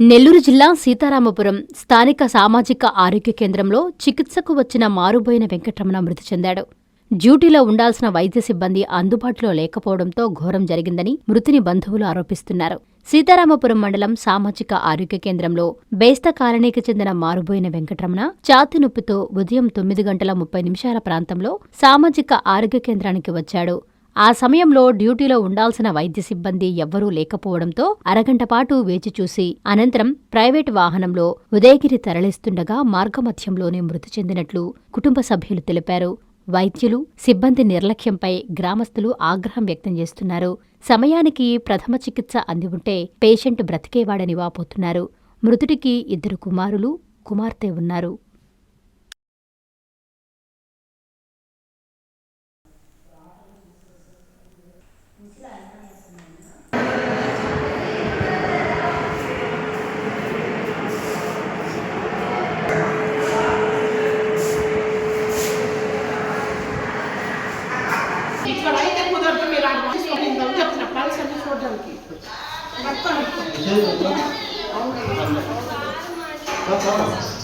నెల్లూరు జిల్లా సీతారామపురం స్థానిక సామాజిక ఆరోగ్య కేంద్రంలో చికిత్సకు వచ్చిన మారుబోయిన వెంకటరమణ మృతి చెందాడు. డ్యూటీలో ఉండాల్సిన వైద్య సిబ్బంది అందుబాటులో లేకపోవడంతో ఘోరం జరిగిందని మృతిని బంధువులు ఆరోపిస్తున్నారు. సీతారామపురం మండలం సామాజిక ఆరోగ్య కేంద్రంలో బేస్త కాలనీకి చెందిన మారుబోయిన వెంకటరమణ ఛాతి నొప్పితో ఉదయం తొమ్మిది గంటల ముప్పై నిమిషాల ప్రాంతంలో సామాజిక ఆరోగ్య కేంద్రానికి వచ్చాడు. ఆ సమయంలో డ్యూటీలో ఉండాల్సిన వైద్య సిబ్బంది ఎవ్వరూ లేకపోవడంతో అరగంటపాటు వేచి చూసి అనంతరం ప్రైవేట్ వాహనంలో ఉదయగిరి తరలిస్తుండగా మార్గమధ్యంలోనే మృతి చెందినట్లు కుటుంబ సభ్యులు తెలిపారు. వైద్యులు సిబ్బంది నిర్లక్ష్యంపై గ్రామస్తులు ఆగ్రహం వ్యక్తం చేస్తున్నారు. సమయానికి ప్రథమ చికిత్స అంది ఉంటే పేషెంట్ బ్రతికేవాడని వాపోతున్నారు. మృతుడికి ఇద్దరు కుమారులు కుమార్తె ఉన్నారు. Thank you.